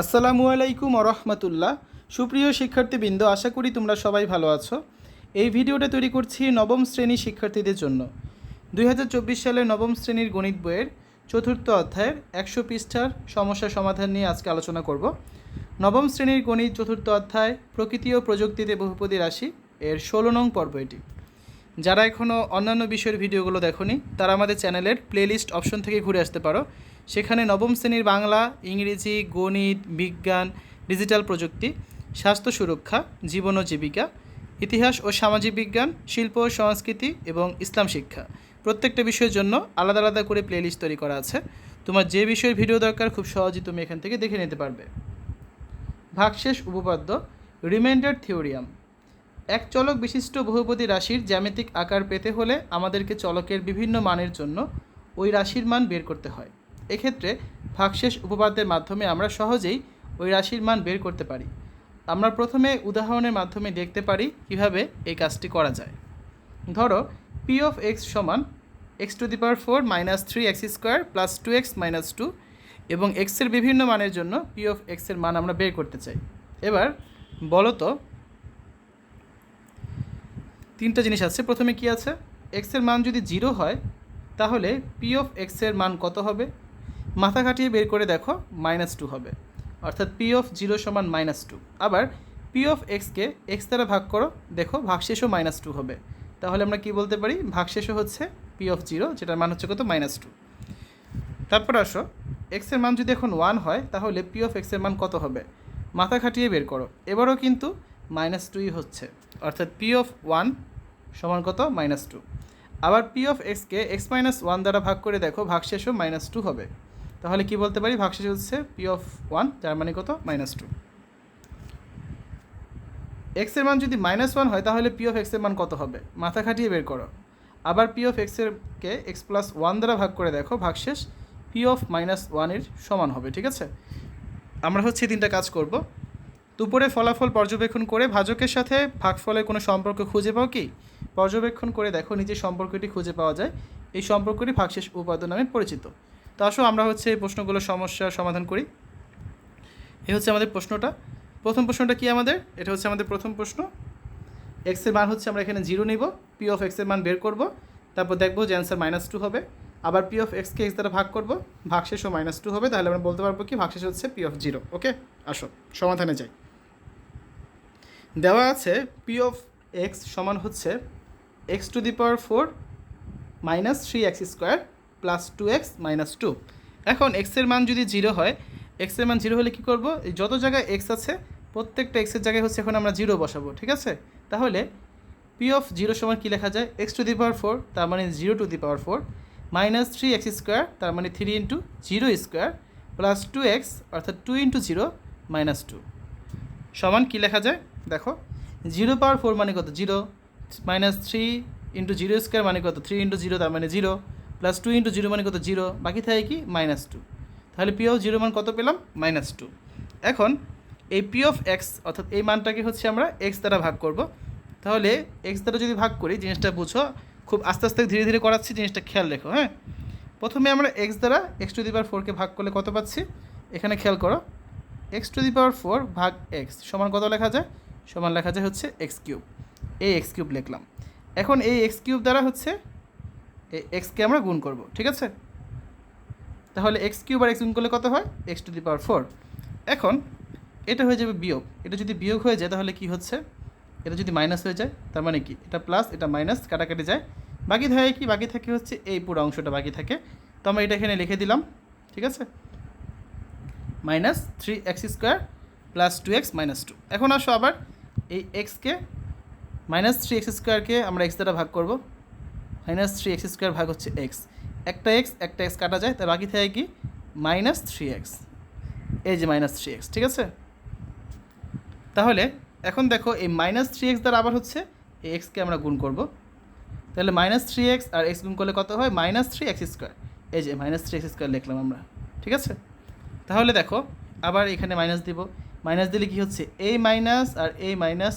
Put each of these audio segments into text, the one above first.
আসসালামু আলাইকুম রহমতুল্লাহ সুপ্রিয় শিক্ষার্থীবৃন্দ, আশা করি তোমরা সবাই ভালো আছো। এই ভিডিওটা তৈরি করছি নবম শ্রেণির শিক্ষার্থীদের জন্য। দুই সালের নবম শ্রেণির গণিত বইয়ের চতুর্থ অধ্যায়ের একশো পৃষ্ঠার সমস্যা সমাধান নিয়ে আজকে আলোচনা করব। নবম শ্রেণির গণিত চতুর্থ অধ্যায়, প্রকৃতি ও প্রযুক্তিতে বহুপদী রাশি, এর ষোলো নং পর্ব এটি। যারা এখনও অন্যান্য বিষয়ের ভিডিওগুলো দেখোনি, তারা আমাদের চ্যানেলের প্লেলিস্ট অপশন থেকে ঘুরে আসতে পারো। সেখানে নবম শ্রেণির বাংলা, ইংরেজি, গণিত, বিজ্ঞান, ডিজিটাল প্রযুক্তি, স্বাস্থ্য সুরক্ষা, জীবন ও জীবিকা, ইতিহাস ও সামাজিক বিজ্ঞান, শিল্প সংস্কৃতি এবং ইসলাম শিক্ষা। প্রত্যেকটা বিষয়ের জন্য আলাদা আলাদা করে প্লেলিস্ট তৈরি করা আছে। তোমার যে বিষয়ের ভিডিও দরকার, খুব সহজেই তুমি এখান থেকে দেখে নিতে পারবে। ভাগশেষ উপপাদ্য রিমাইন্ডার থিওরিয়াম এক চলক বিশিষ্ট বহুপদী রাশির জ্যামিতিক আকার পেতে হলে আমাদেরকে চলকের বিভিন্ন মানের জন্য ওই রাশির মান বের করতে হয়। এক্ষেত্রে ভাগশেষ উপপাদ্যের মাধ্যমে আমরা সহজেই ওই রাশির মান বের করতে পারি। আমরা প্রথমে উদাহরণের মাধ্যমে দেখতে পারি কীভাবে এই কাজটি করা যায়। ধরো পি অফ এক্স সমান X to the power four minus three X square plus two X minus two এবং এক্সের বিভিন্ন মানের জন্য পি অফ এক্সের মান আমরা বের করতে চাই। এবার বলো তো তিনটা জিনিস আছে। প্রথমে কি আছে? এক্সের মান যদি জিরো হয়, তাহলে পি অফ এক্সের মান কত হবে? মাথা কাটিয়ে বের করে দেখো মাইনাস টু হবে। অর্থাৎ পি অফ জিরো সমান মাইনাস টু আবার পি অফ এক্সকে এক্স দ্বারা ভাগ করো, দেখো ভাগশেষও মাইনাস টু হবে। তাহলে আমরা কি বলতে পারি? ভাগশেষও হচ্ছে পি অফ জিরো যেটার মান হচ্ছে কত? মাইনাস টু তারপর আসো এক্সের মান যদি এখন ওয়ান হয়, তাহলে পি অফ এক্সের মান কত হবে? মাথা খাটিয়ে বের করো। এবারও কিন্তু মাইনাস টুই হচ্ছে। অর্থাৎ পি অফ ওয়ান সমান কত? মাইনাস টু আবার পি অফ এক্সকে এক্স মাইনাস ওয়ান দ্বারা ভাগ করে দেখো, ভাগশেষও মাইনাস টু হবে। তাহলে কি বলতে পারি? ভাগশেষ হচ্ছে পি অফ ওয়ান যার মানে কত? মাইনাস টু এক্সের মান যদি মাইনাস ওয়ান হয়, তাহলে পি অফ এক্সের মান কত হবে? মাথা খাটিয়ে বের করো। আবার পি অফ এক্সেরকে এক্স প্লাস ওয়ান দ্বারা ভাগ করে দেখো, ভাগশেষ পি অফ মাইনাস ওয়ানের সমান হবে, ঠিক আছে? আমরা হচ্ছে তিনটা কাজ করব। দুপুরে ফলাফল পর্যবেক্ষণ করে ভাজকের সাথে ভাগফলের কোনো সম্পর্ক খুঁজে পাও কি? পর্যবেক্ষণ করে দেখো, নিজের সম্পর্কটি খুঁজে পাওয়া যায়। এই সম্পর্কটি ভাগশেষ উপাদ্য নামে পরিচিত। তো আসো, আমরা হচ্ছে এই প্রশ্নগুলো সমস্যার সমাধান করি। এ হচ্ছে আমাদের প্রশ্নটা। প্রথম প্রশ্নটা কি আমাদের? এটা হচ্ছে আমাদের প্রথম প্রশ্ন। এক্সের মান হচ্ছে আমরা এখানে জিরো নিব পি অফ এক্সের মান বের করব, তারপর দেখব যে অ্যান্সার মাইনাস টু হবে। আবার পি অফ এক্সকে এক্স দ্বারা ভাগ করব ভাগশেষও মাইনাস টু হবে, তাহলে আমরা বলতে পারব কি ভাগশেষ হচ্ছে পি অফ জিরো ওকে আসো, সমাধানে যাই। দেওয়া আছে পি অফ এক্স সমান হচ্ছে X to the power four minus three X square plus two X minus two এখন এক্সের মান যদি জিরো হয় এক্সের মান জিরো হলে কী করব? যত জায়গায় এক্স আছে, প্রত্যেকটা এক্সের জায়গায় হচ্ছে এখন আমরা জিরো বসাবো, ঠিক আছে? তাহলে পি অফ জিরো সমান কী লেখা যায়? X to the power four তার মানে zero to the power four minus three X square তার মানে three into zero square plus two X অর্থাৎ two into zero minus two সমান কী লেখা যায়? দেখো জিরো পাওয়ার ফোর মানে কত? Zero minus three into zero square মানে কত? থ্রি ইন্টু জিরো তার মানে zero plus two into zero মানে কত? জিরো। বাকি থাকে কি? Minus two. তাহলে পি অফ জিরো মান কত পেলাম? Minus two. এখন এই পি অফ এক্স অর্থাৎ এই মানটাকে হচ্ছে আমরা এক্স দ্বারা ভাগ করব। তাহলে এক্স দ্বারা যদি ভাগ করি, জিনিসটা বুঝো, খুব আস্তে আস্তে ধীরে ধীরে করাচ্ছি, জিনিসটা খেয়াল রেখো হ্যাঁ? প্রথমে আমরা এক্স দ্বারা এক্স টু দি পাওয়ার ফোরকে ভাগ করলে কত পাচ্ছি? এখানে খেয়াল করো। X to the power four ভাগ এক্স সমান কত লেখা যায়? সমান লেখা যায় হচ্ছে এক্স কিউব এই এক্স কিউব লিখলাম। এখন এই এক্স কিউব দ্বারা হচ্ছে এই এক্সকে আমরা গুণ করব, ঠিক আছে? তাহলে এক্স কিউব আর এক্স গুণ করলে কত হয়? X to the power four. এখন, এটা হয়ে যাবে বিয়োগ। এটা যদি বিয়োগ হয়ে যায়, তাহলে কি হচ্ছে? এটা যদি মাইনাস হয়ে যায়, তার মানে কি? এটা প্লাস এটা মাইনাস কাটাকাটি যায়। বাকি থাকে কি? বাকি থাকে হচ্ছে এই পুরো অংশটা বাকি থাকে। তো আমরা এটা এখানে লিখে দিলাম, ঠিক আছে? Minus three X square plus two X minus two এখন আসো আবার এই এক্সকে মাইনাস থ্রি এক্স স্কোয়ারকে আমরা এক্স দ্বারা ভাগ করব। মাইনাস থ্রি এক্স স্কোয়ার ভাগ হচ্ছে এক্স একটা এক্স একটা এক্স কাটা যায় তার বাকি থাকে কি? মাইনাস থ্রি এক্স এই যে মাইনাস থ্রি এক্স ঠিক আছে? তাহলে এখন দেখো এই মাইনাস থ্রি এক্স দ্বারা আবার হচ্ছে এই এক্সকে আমরা গুণ করব। তাহলে মাইনাস থ্রি এক্স আর এক্স গুণ করলে কত হয়? মাইনাস থ্রি এক্স স্কোয়ার এই যে মাইনাস থ্রি এক্স স্কোয়ার লিখলাম আমরা, ঠিক আছে? তাহলে দেখো, আবার এখানে মাইনাস দিব। মাইনাস দিলে কি হচ্ছে? এই মাইনাস আর এই মাইনাস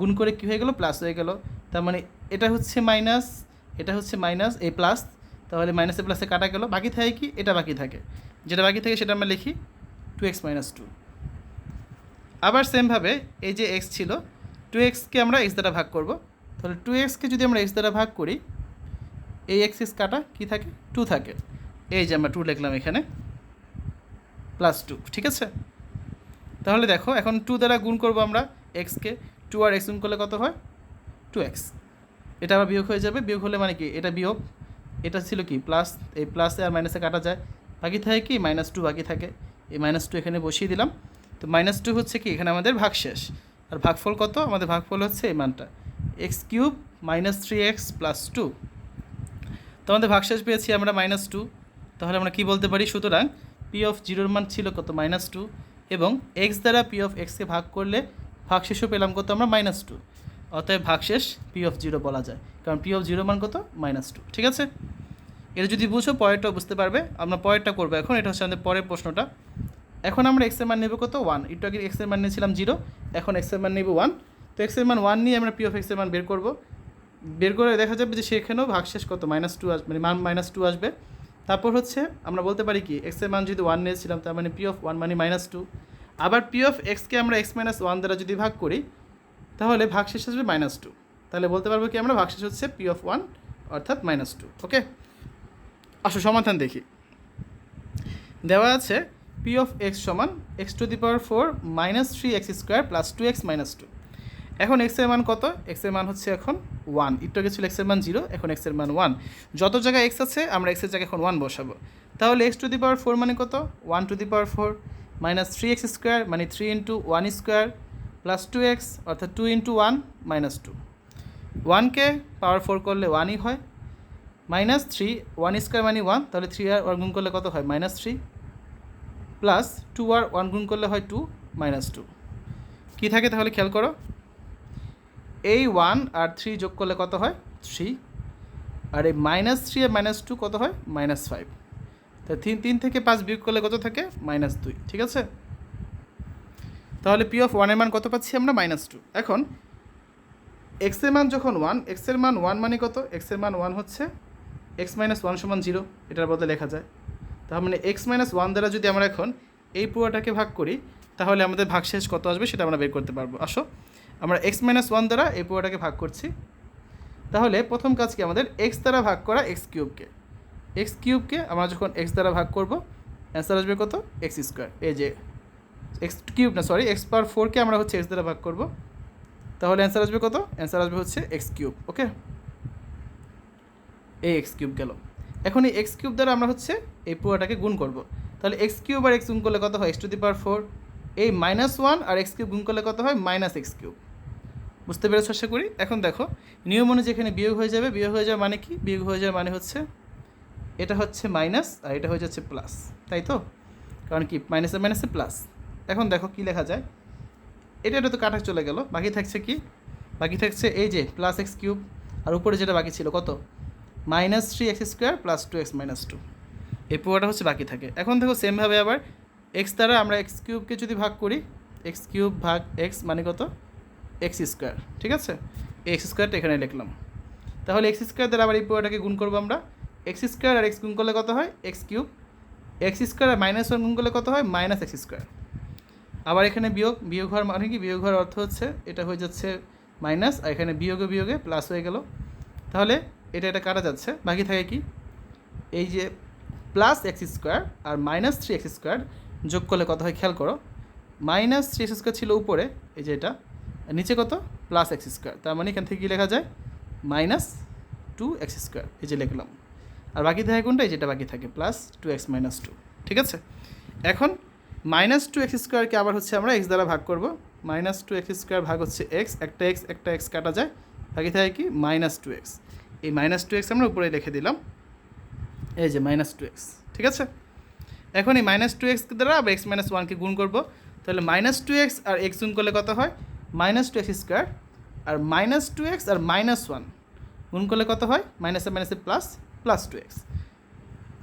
গুণ করে কী হয়ে গেল? প্লাস হয়ে গেল। তার মানে এটা হচ্ছে মাইনাস এটা হচ্ছে মাইনাস এ প্লাস তাহলে মাইনাসে প্লাসে কাটা গেল। বাকি থাকে কি? এটা বাকি থাকে। যেটা বাকি থাকে সেটা আমরা লিখি টু এক্স মাইনাস টু আবার সেমভাবে এই যে এক্স ছিল টু এক্সকে আমরা এক্স দ্বারা ভাগ করব। তাহলে টু এক্সকে যদি আমরা এক্স দ্বারা ভাগ করি, এই এক্স এক্স কাটা কী থাকে? টু থাকে। এই যে আমরা টু লিখলাম এখানে প্লাস টু ঠিক আছে? তাহলে দেখো, এখন টু দ্বারা গুণ করব আমরা এক্সকে টু আর এক্স গুণ করলে কত হয়? টু এক্স এটা আবার বিয়োগ হয়ে যাবে। বিয়োগ হলে মানে কি? এটা বিয়োগ। এটা ছিল কি? প্লাস এই প্লাসে আর মাইনাসে কাটা যায়। বাকি থাকে কি? মাইনাস টু বাকি থাকে। এই মাইনাস টু এখানে বসিয়ে দিলাম। তো মাইনাস টু হচ্ছে কি? এখানে আমাদের ভাগ শেষ আর ভাগফল কত? আমাদের ভাগফল হচ্ছে এই মানটা। X cube minus three X plus two তো আমাদের ভাগশেষ পেয়েছি আমরা মাইনাস টু তাহলে আমরা কি বলতে পারি? সুতরাং পি অফ জিরোর মান ছিল কত? মাইনাস টু এবং এক্স দ্বারা পি অফ এক্সকে ভাগ করলে ভাগশেষও পেলাম কত? আমরা মাইনাস টু অতএব ভাগশেষ পি অফ জিরো বলা যায়। কারণ পি অফ জিরো মান কত? মাইনাস টু ঠিক আছে? এটা যদি বুঝো, পরেরটাও বুঝতে পারবে। আমরা পরেরটা করব এখন। এটা হচ্ছে আমাদের পরের প্রশ্নটা। এখন আমরা এক্সের মান নেব কত? ওয়ান একটু আগে এক্সের মান নিয়েছিলাম জিরো এখন এক্সের মান নেব ওয়ান তো এক্সের মান ওয়ান নিয়ে আমরা পি অফ এক্সের মান বের করব। বের করে দেখা যাবে যে সেখানেও ভাগশেষ কত? মাইনাস টু আসবে মানে মান মাইনাস টু আসবে। তারপর হচ্ছে আমরা বলতে পারি কি? এক্সের মান যদি ওয়ান নিয়েছিলাম, তার মানে পি অফ ওয়ান মানে মাইনাস টু আবার পি অফ এক্সকে আমরা এক্স মাইনাস ওয়ান দ্বারা যদি ভাগ করি তাহলে ভাগশেষ আসবে মাইনাস টু তাহলে বলতে পারব কি আমরা ভাগশেষ হচ্ছে পি অফ ওয়ান অর্থাৎ মাইনাস টু ওকে আসো সমাধান দেখি। দেওয়া আছে পি অফ এক্স সমান X to the power four minus three X square plus two X minus two এখন এক্সের মান কত? এক্সের মান হচ্ছে এখন ওয়ান একটু আগে ছিল এক্সের মান জিরো এখন এক্সের মান ওয়ান যত জায়গায় এক্স আছে, আমরা এক্সের জায়গায় এখন ওয়ান বসাবো। তাহলে X to the power four মানে কত? One to the power four minus three X square মানে three into one square plus two X অর্থাৎ two into one minus two ওয়ানকে পাওয়ার ফোর করলে ওয়ানই হয়। মাইনাস থ্রি ওয়ান স্কোয়ার মানে one তাহলে থ্রি আর ওয়ান গুণ করলে কত হয়? মাইনাস থ্রি প্লাস টু আর ওয়ান গুণ করলে হয় টু মাইনাস টু কী থাকে তাহলে খেয়াল করো? এই ওয়ান আর থ্রি যোগ করলে কত হয়? থ্রি আর এই মাইনাস থ্রি আর মাইনাস টু কত হয়? মাইনাস ফাইভ তা তিন তিন থেকে পাঁচ বিয়োগ করলে কত থাকে? মাইনাস দুই, ঠিক আছে? তাহলে পি অফ ওয়ানের মান কত পাচ্ছি আমরা? মাইনাস টু এখন এক্সের মান যখন ওয়ান এক্সের মান ওয়ান মানে কত? এক্সের মান ওয়ান হচ্ছে এক্স মাইনাস ওয়ান সমান জিরো এটার বদলে লেখা যায়। তার মানে এক্স মাইনাস ওয়ান দ্বারা যদি আমরা এখন এই পুরোটাকে ভাগ করি, তাহলে আমাদের ভাগশেষ কত আসবে সেটা আমরা বের করতে পারব। আসো, আমরা এক্স মাইনাস ওয়ান দ্বারা এই পুরোটাকে ভাগ করছি। তাহলে প্রথম কাজ কি? আমাদের এক্স দ্বারা ভাগ করা এক্স কিউবকে এক্স কিউবকে আমরা যখন এক্স দ্বারা ভাগ করব অ্যান্সার আসবে কত? এক্স স্কোয়ার এই যে এক্স কিউব না সরি এক্স পাওয়ার ফোরকে আমরা হচ্ছে এক্স দ্বারা ভাগ করব। তাহলে অ্যান্সার আসবে কত? অ্যান্সার আসবে হচ্ছে এক্স কিউব ওকে এই এক্স কিউব গেল। এখন এই এক্স কিউব দ্বারা আমরা হচ্ছে এই পুরোটাকে গুণ করব। তাহলে এক্স কিউব আর এক্স গুণ করলে কত হয়? X to the power four. এই মাইনাস ওয়ান আর এক্স কিউব গুণ করলে কত হয়? Minus X cube. বুঝতে পেরেছ আশা করি? এখন দেখো, নিয়ম অনুযায়ী এখানে বিয়োগ হয়ে যাবে। বিয়োগ হয়ে যাওয়ার মানে কি? বিয়োগ হয়ে যাওয়ার মানে হচ্ছে এটা হচ্ছে মাইনাস আর এটা হয়ে যাচ্ছে প্লাস তাই তো? কারণ কি? মাইনাসে মাইনাসে প্লাস এখন দেখো কি লেখা যায়। এটা এটা তো কাটা চলে গেল। বাকি থাকছে কি? বাকি থাকছে এই যে প্লাস এক্স কিউব আর উপরে যেটা বাকি ছিল কত? Minus three X square plus two X minus two এই পুরোটা হচ্ছে বাকি থাকে। এখন দেখো সেমভাবে আবার এক্স দ্বারা আমরা এক্স কিউবকে যদি ভাগ করি এক্স কিউব ভাগ এক্স মানে কত? এক্স স্কোয়ার ঠিক আছে? এক্স স্কোয়ারটা এখানে লিখলাম। তাহলে এক্স স্কোয়ার দ্বারা আবার এই পুরোটাকে গুণ করব আমরা। এক্স স্কোয়ার আর এক্স গুণ করলে কত হয়? এক্স কিউব এক্স স্কোয়ার আর মাইনাস ওয়ান গুণ করলে কত হয়? মাইনাস এক্স স্কোয়ার আবার এখানে বিয়োগ বিয়োগ হওয়ার মানে কি? বিয়োগ হওয়ার অর্থ হচ্ছে এটা হয়ে যাচ্ছে মাইনাস আর এখানে বিয়োগে বিয়োগে প্লাস হয়ে গেল। তাহলে এটা এটা কাটা যাচ্ছে। বাকি থাকে কি? এই যে প্লাস এক্স স্কোয়ার আর মাইনাস থ্রি এক্স স্কোয়ার যোগ করলে কত হয়? খেয়াল করো। মাইনাস থ্রি এক্স স্কোয়ার ছিল উপরে, এই যে এটা। নিচে কত? প্লাস এক্স স্কোয়ার তার মানে এখান থেকে কী লেখা যায়? মাইনাস টু এক্স স্কোয়ার এই যে লিখলাম। আর বাকি থাকে কোনটা? এই যেটা বাকি থাকে plus two X minus two ঠিক আছে? এখন মাইনাস টু এক্স স্কোয়ারকে আবার হচ্ছে আমরা এক্স দ্বারা ভাগ করব। মাইনাস টু এক্স স্কোয়ার ভাগ হচ্ছে এক্স একটা এক্স একটা এক্স কাটা যায়। বাকি থাকে কি? মাইনাস টু এক্স এই মাইনাস টু এক্স আমরা উপরে লিখে দিলাম। এই যে মাইনাস টু এক্স ঠিক আছে? এখন এই মাইনাস টু এক্স দ্বারা আবার এক্স মাইনাস ওয়ানকে গুণ করব। তাহলে মাইনাস টু এক্স আর এক্স গুণ করলে কত হয়? মাইনাস টু এক্স স্কোয়ার আর মাইনাস টু এক্স আর মাইনাস ওয়ান গুণ করলে কত হয়? মাইনাসে মাইনাসে প্লাস প্লাস টু এক্স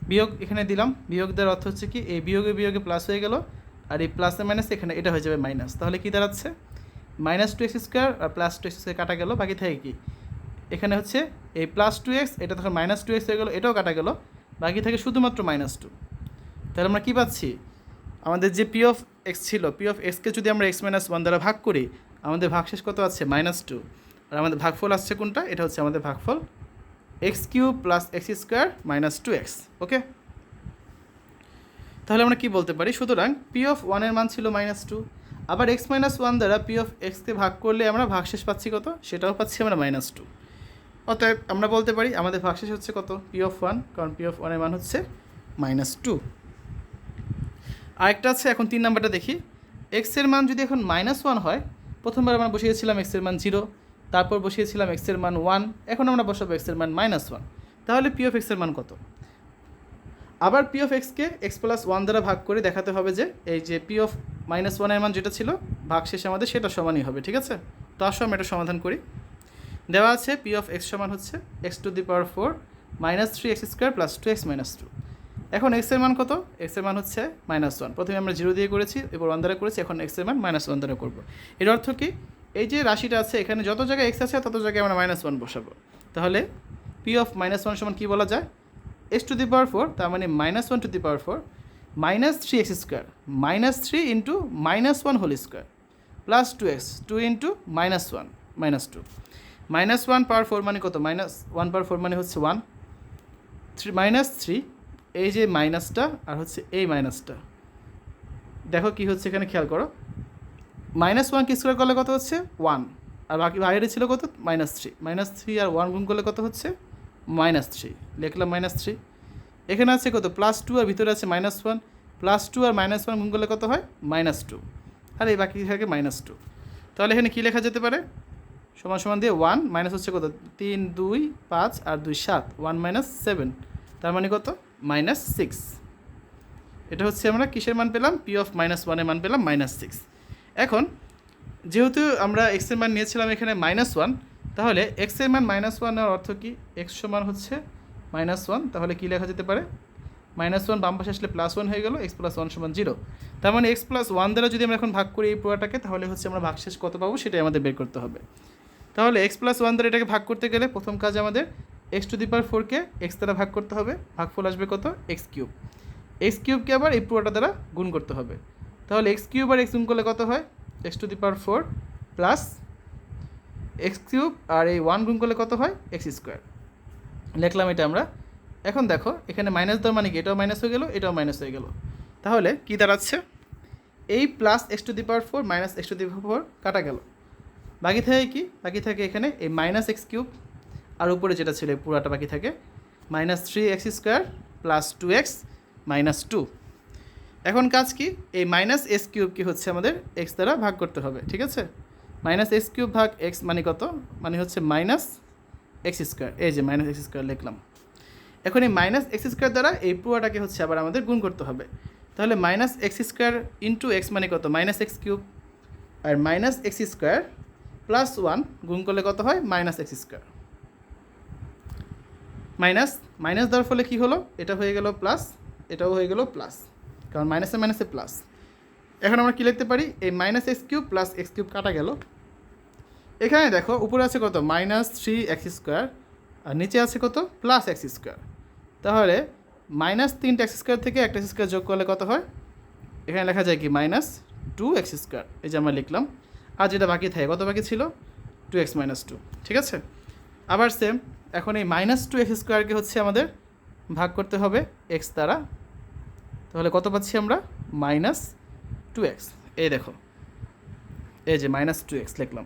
বিয়োগ এখানে দিলাম। বিয়োগ দেওয়ার অর্থ হচ্ছে কি, এই বিয়োগে বিয়োগে প্লাস হয়ে গেল আর এই প্লাসে মাইনাস এখানে, এটা হয়ে যাবে মাইনাস তাহলে কি দাঁড়াচ্ছে? মাইনাস টু এক্স স্কোয়ার আর প্লাস টু এক্স স্কোয়ার কাটা গেল। বাকি থাকে কি? এখানে হচ্ছে এই প্লাস টু এক্স এটা তখন মাইনাস টু এক্স হয়ে গেলো, এটাও কাটা গেল। বাকি থাকে শুধুমাত্র মাইনাস টু তাহলে আমরা কী পাচ্ছি? আমাদের যে পি অফ এক্স ছিল পি অফ এক্সকে যদি আমরা এক্স মাইনাস ওয়ান দ্বারা ভাগ করি, আমাদের ভাগশেষ কত আছে? মাইনাস টু আর আমাদের ভাগফল আসছে কোনটা? এটা হচ্ছে আমাদের ভাগফল X cube plus X square minus two X, okay? তাহলে আমরা কি বলতে পারি? সুতরাং পি অফ ওয়ানের মান ছিল মাইনাস টু, আবার এক্স মাইনাস ওয়ান দ্বারা পি অফ এক্সকে ভাগ করলে আমরা ভাগশেষ পাচ্ছি কত? সেটাও পাচ্ছি আমরা মাইনাস টু। অতএব আমরা বলতে পারি আমাদের ভাগশেষ হচ্ছে কত? পি অফ ওয়ান, কারণ পি অফ ওয়ানের মান হচ্ছে মাইনাস টু। আরেকটা আছে, এখন তিন নাম্বারটা দেখি। এক্সের মান যদি এখন মাইনাস ওয়ান হয়, প্রথমবার আমরা বসিয়েছিলাম এক্সের মান জিরো। তারপর বসিয়েছিলাম এক্সের মান ওয়ান এখন আমরা বসাবো এক্সের মান মাইনাস ওয়ান তাহলে পি অফ এক্সের মান কত? আবার পি অফ এক্সকে এক্স প্লাস ওয়ান দ্বারা ভাগ করে দেখাতে হবে যে এই যে পি অফ মাইনাস ওয়ানের মান যেটা ছিল, ভাগ শেষে আমাদের সেটা সমানই হবে, ঠিক আছে? তো আসো আমি এটা সমাধান করি। দেওয়া আছে পি অফ এক্স সমান হচ্ছে x to the power four minus three x square plus two x minus two এখন এক্সের মান কত? এক্সের মান হচ্ছে মাইনাস ওয়ান প্রথমে আমরা জিরো দিয়ে করেছি, এবার ওয়ান দ্বারা করেছি, এখন এক্সের মান মাইনাস ওয়ান দ্বারা করব। এর অর্থ কি? এই যে রাশিটা আছে, এখানে যত জায়গায় এক্স আছে তত জায়গায় আমরা মাইনাস ওয়ান বসাবো। তাহলে পি অফ মাইনাস ওয়ান সমান কী বলা যায়? X to the power four তার মানে minus one to the power four minus three x square minus three into minus one whole square plus two x two into minus one minus two minus one power four মানে কত? Minus one power four মানে হচ্ছে one three minus three এই যে মাইনাসটা আর হচ্ছে এই মাইনাসটা দেখো কি হচ্ছে এখানে, খেয়াল করো। মাইনাস ওয়ান কি স্কোয়ার করলে কত হচ্ছে? ওয়ান। আর বাকি বাইরে ছিল কত? Minus three. মাইনাস থ্রি আর ওয়ান গুণ করলে কত হচ্ছে? Minus three. লিখলাম মাইনাস থ্রি। এখানে আছে কত? প্লাস টু আর ভিতরে আছে মাইনাস ওয়ান। প্লাস টু আর মাইনাস ওয়ান গুণ করলে কত হয়? Minus two. আর এই বাকি থাকে মাইনাস টু। তাহলে এখানে কী লেখা যেতে পারে? সমান সমান দিয়ে ওয়ান মাইনাস হচ্ছে কত? তিন, দুই, পাঁচ আর দুই, সাত। One minus seven. তার মানে কত? Minus six. এটা হচ্ছে আমরা কিসের মান পেলাম? পি অফ মাইনাস ওয়ানের মান পেলাম, মাইনাস সিক্স। এখন, যেহেতু আমরা এক্সের মান নিয়েছিলাম এখানে মাইনাস ওয়ান তাহলে এক্সের মান মাইনাস ওয়ানের অর্থ কী? এক্স সমান হচ্ছে মাইনাস ওয়ান তাহলে কী লেখা যেতে পারে? মাইনাস ওয়ান বাম পাশে আসলে প্লাস ওয়ান হয়ে গেল এক্স প্লাস ওয়ান সমান জিরো তার মানে এক্স প্লাস ওয়ান দ্বারা যদি আমরা এখন ভাগ করি এই পুরোটাকে, তাহলে হচ্ছে আমরা ভাগশেষ কত পাবো? সেটাই আমাদের বের করতে হবে। তাহলে এক্স প্লাস ওয়ান দ্বারা এটাকে ভাগ করতে গেলে প্রথম কাজ আমাদের এক্স টু দি পাওয়ার ফোরকে এক্স দ্বারা ভাগ করতে হবে। ভাগফল আসবে কত? এক্স কিউব এক্স কিউবকে আবার এই পুরোটা দ্বারা গুণ করতে হবে। তাহলে এক্স কিউব আর এক্স গুণ করলে কত হয়? X to the power four plus x cube আর এই ওয়ান গুণ করলে কত হয়? এক্স স্কোয়ার লিখলাম এটা আমরা। এখন দেখো, এখানে মাইনাস দেওয়ার মানে কি? এটাও মাইনাস হয়ে গেল, এটাও মাইনাস হয়ে গেল। তাহলে কী দাঁড়াচ্ছে? এই plus x to the power four minus x to the power four কাটা গেল। বাকি থাকে কি? বাকি থাকে এখানে এই মাইনাস এক্স কিউব। আর উপরে যেটা ছিল পুরাটা বাকি থাকে। Minus three x square plus two x minus two এখন কাজ কি? এই মাইনাস এস কিউব কি হচ্ছে আমাদের এক্স দ্বারা ভাগ করতে হবে, ঠিক আছে? মাইনাস এস কিউব ভাগ এক্স মানে কত? মানে হচ্ছে মাইনাস এক্স স্কোয়ার এই যে মাইনাস এক্স স্কোয়ার লিখলাম। এখন এই মাইনাস এক্স স্কোয়ার দ্বারা এই পুরোটাকে হচ্ছে আবার আমাদের গুণ করতে হবে। তাহলে minus x square into x মানে কত? মাইনাস এক্স কিউব আর minus x square plus one গুণ করলে কত হয়? Minus x square minus minus দেওয়ার ফলে কী হলো? এটা হয়ে গেল প্লাস এটাও হয়ে গেল প্লাস কারণ মাইনাসে মাইনাসে প্লাস এখন আমরা কী লিখতে পারি? এই minus x cube plus x cube কাটা গেল। এখানে দেখো, উপরে আছে কত? মাইনাস থ্রি এক্স স্কোয়ার আর নিচে আছে কত? প্লাস এক্স স্কোয়ার তাহলে মাইনাস তিনটে এক্স স্কোয়ার থেকে একটা এক্স স্কোয়ার যোগ করলে কত হয়? এখানে লেখা যায় কি? মাইনাস টু এক্স স্কোয়ার এই যে আমরা লিখলাম। আর যেটা বাকি থাকে, কত বাকি ছিল? টু এক্স মাইনাস টু ঠিক আছে? আবার সেম এখন এই মাইনাস টু এক্স স্কোয়ারকে হচ্ছে আমাদের ভাগ করতে হবে এক্স দ্বারা। তাহলে কত পাচ্ছি আমরা? মাইনাস টু এক্স এই দেখো। এই যে মাইনাস টু এক্স লিখলাম।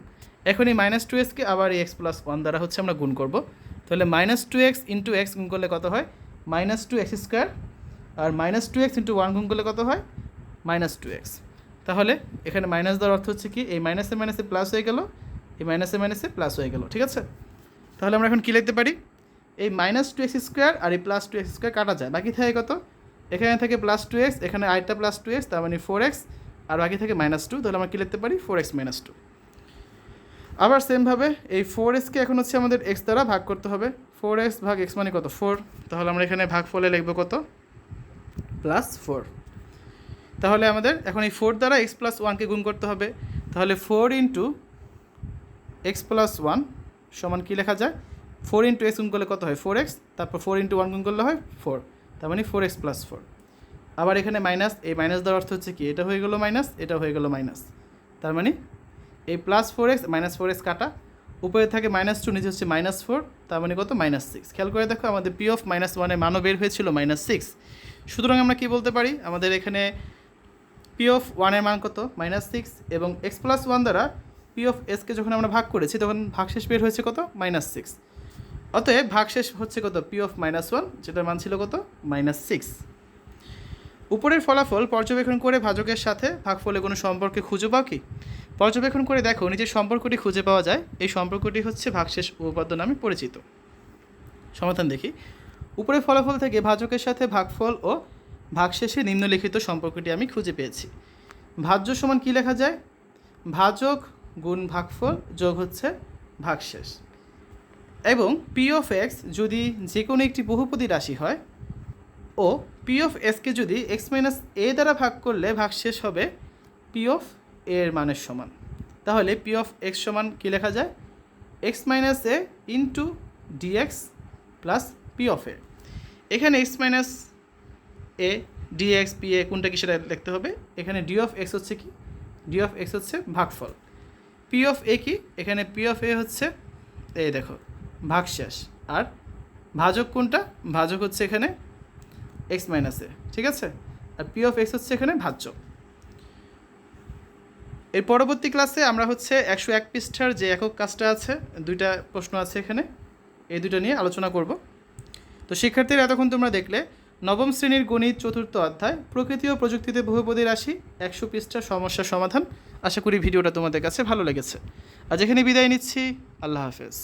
এখন এই মাইনাস টু এক্সকে আবার এক্স প্লাস ওয়ান দ্বারা হচ্ছে আমরা গুণ করব। তাহলে minus two x into x গুণ করলে কত হয়? Minus two x square. আর minus two x into one গুণ করলে কত হয়? মাইনাস টু এক্স তাহলে এখানে মাইনাস দেওয়ার অর্থ হচ্ছে কি? এই মাইনাসে মাইনাসে প্লাস হয়ে গেল। এই মাইনাসে মাইনাসে প্লাস হয়ে গেল। ঠিক আছে? তাহলে আমরা এখন কী লিখতে পারি? এই মাইনাস টু এক্স স্কোয়ার আর এই প্লাস টু এক্স স্কোয়ার কাটা যায়। বাকি থাকে কত? এখানে থেকে প্লাস টু এক্স এখানে আরেকটা প্লাস টু এক্স তার মানে ফোর এক্স আর বাকি থেকে মাইনাস টু তাহলে আমরা কী লিখতে পারি? ফোর এক্স মাইনাস টু আবার সেমভাবে এই ফোর এক্সকে এখন হচ্ছে আমাদের এক্স দ্বারা ভাগ করতে হবে। ফোর এক্স ভাগ এক্স মানে কত? ফোর তাহলে আমরা এখানে ভাগ ফলে লিখব কত? প্লাস ফোর তাহলে আমাদের এখন এই ফোর দ্বারা এক্স প্লাস ওয়ানকে গুণ করতে হবে। তাহলে four into x plus one সমান কী লেখা যায়? ফোর ইন্টু এক্স গুণ করলে কত হয়? ফোর এক্স তারপর ফোর ইন্টু ওয়ান গুণ করলে হয় ফোর তার মানে ফোর এক্স প্লাস ফোর আবার এখানে মাইনাস এই মাইনাস দেওয়ার অর্থ হচ্ছে কি? এটা হয়ে গেলো মাইনাস এটা হয়ে গেলো মাইনাস তার মানে এই plus four x minus four x কাটা। উপরে থাকে মাইনাস টু নিচে হচ্ছে মাইনাস ফোর তার মানে কত? মাইনাস সিক্স খেয়াল করে দেখো, আমাদের পি অফ মাইনাস ওয়ানের মানও বের হয়েছিল মাইনাস সিক্স সুতরাং আমরা কি বলতে পারি? আমাদের এখানে পি অফ ওয়ানের মান কত? মাইনাস সিক্স এবং এক্স প্লাস ওয়ান দ্বারা পি অফ এসকে যখন আমরা ভাগ করেছি, তখন ভাগশেষ বের হয়েছে কত? মাইনাস সিক্স অতএব ভাগশেষ হচ্ছে কত? পি অফ মাইনাস ওয়ান যেটার মান ছিল কত? মাইনাস সিক্স উপরের ফলাফল পর্যবেক্ষণ করে ভাজকের সাথে ভাগফলে কোনো সম্পর্কে খুঁজে পাও কি? পর্যবেক্ষণ করে দেখো, নিজের সম্পর্কটি খুঁজে পাওয়া যায়। এই সম্পর্কটি হচ্ছে ভাগশেষ উপপাদ্য নামে পরিচিত। সমাধান দেখি। উপরের ফলাফল থেকে ভাজকের সাথে ভাগফল ও ভাগশেষে নিম্নলিখিত সম্পর্কটি আমি খুঁজে পেয়েছি। ভাজ্য সমান কী লেখা যায়? ভাজক গুণ ভাগফল যোগ হচ্ছে ভাগশেষ। এবং পি অফ এক্স যদি যে কোনো একটি বহুপদী রাশি হয়, ও পি অফ এসকে যদি এক্স মাইনাস এ দ্বারা ভাগ করলে ভাগ শেষ হবে পি অফ এ এর মানের সমান। তাহলে পি অফ এক্স সমান কী লেখা যায়? X minus a into dx plus p of a এখানে x minus a dx p a কোনটা কি সেটা লিখতে হবে। এখানে ডি অফ এক্স হচ্ছে কি? ডি অফ এক্স হচ্ছে ভাগফল। পি অফ এ কি? এখানে পি অফ এ হচ্ছে, এই দেখো ভাগশেষ আর ভাজক কোনটা? ভাজক হচ্ছে এখানে এক্স মাইনাস ঠিক আছে? আর পি অফ এক্স হচ্ছে এখানে ভাজ্য। এর পরবর্তী ক্লাসে আমরা হচ্ছে একশো এক পৃষ্ঠার যে একক কাজটা আছে, দুইটা প্রশ্ন আছে এখানে, এই দুটো নিয়ে আলোচনা করব। তো শিক্ষার্থীরা, এতক্ষণ তোমরা দেখলে নবম শ্রেণির গণিত চতুর্থ অধ্যায়, প্রকৃতি ও প্রযুক্তিতে বহুপদী রাশি, একশো পৃষ্ঠার সমস্যার সমাধান। আশা করি ভিডিওটা তোমাদের কাছে ভালো লেগেছে। আজ এখানে বিদায় নিচ্ছি। আল্লাহ হাফেজ।